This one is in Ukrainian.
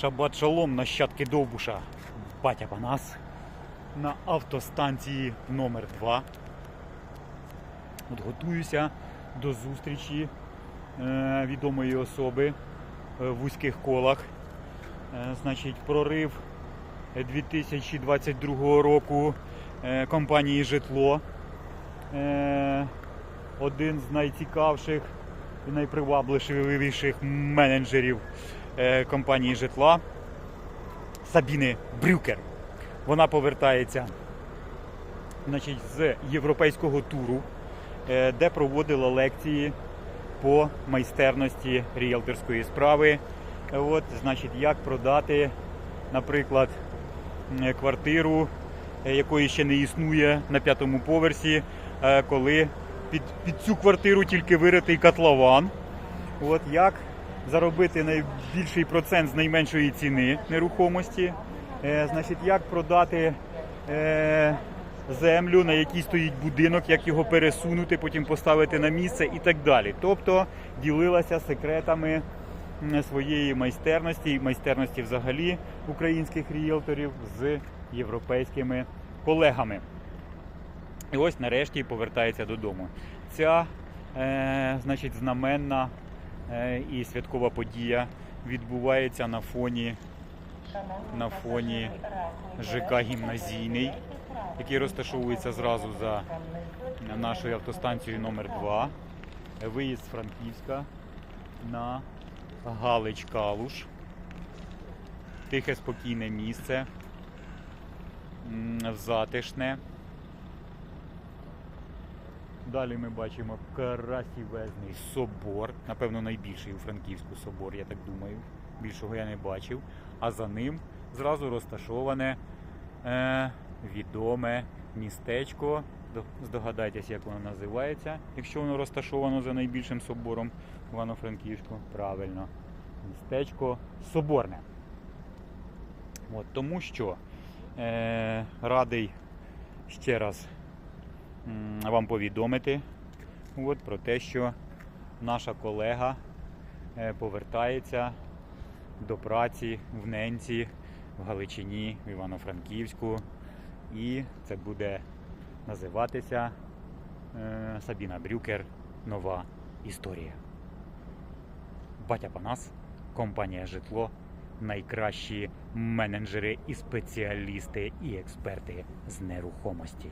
Шабат шалом нащадки Довбуша. Батя Панас на автостанції номер 2 От готуюся до зустрічі е, відомої особи е, в вузьких колах. Е, значить, прорив 2022 року е, компанії Житло. Е, один з найцікавіших і найпривабливіших менеджерів компанії житла Сабіни Брюкер. Вона повертається значить, з європейського туру, е, де проводила лекції по майстерності ріелторської справи. Е, От, значить, як продати, наприклад, е, квартиру, е, якої ще не існує на п'ятому поверсі, е, коли під, під цю квартиру тільки виритий котлован. От як заробити найбільший процент з найменшої ціни нерухомості, е, значить, як продати е, землю, на якій стоїть будинок, як його пересунути, потім поставити на місце і так далі. Тобто ділилася секретами своєї майстерності майстерності взагалі українських ріелторів з європейськими колегами. І ось нарешті повертається додому. Ця е, значить, знаменна і святкова подія відбувається на фоні, на фоні ЖК Гімназійний, який розташовується зразу за нашою автостанцією номер 2 Виїзд з Франківська на Галич Калуш. Тихе спокійне місце, затишне. Далі ми бачимо красивезний собор, напевно, найбільший у Франківську собор, я так думаю. Більшого я не бачив. А за ним зразу розташоване е, відоме містечко. До- Здогадайтесь, як воно називається, якщо воно розташовано за найбільшим собором Івано-Франківську. Правильно, містечко Соборне. От, тому що е, радий ще раз вам повідомити от, про те, що наша колега е, повертається до праці в Ненці, в Галичині, в Івано-Франківську. І це буде називатися е, Сабіна Брюкер Нова історія. Батя Панас, компанія Житло, найкращі менеджери і спеціалісти і експерти з нерухомості.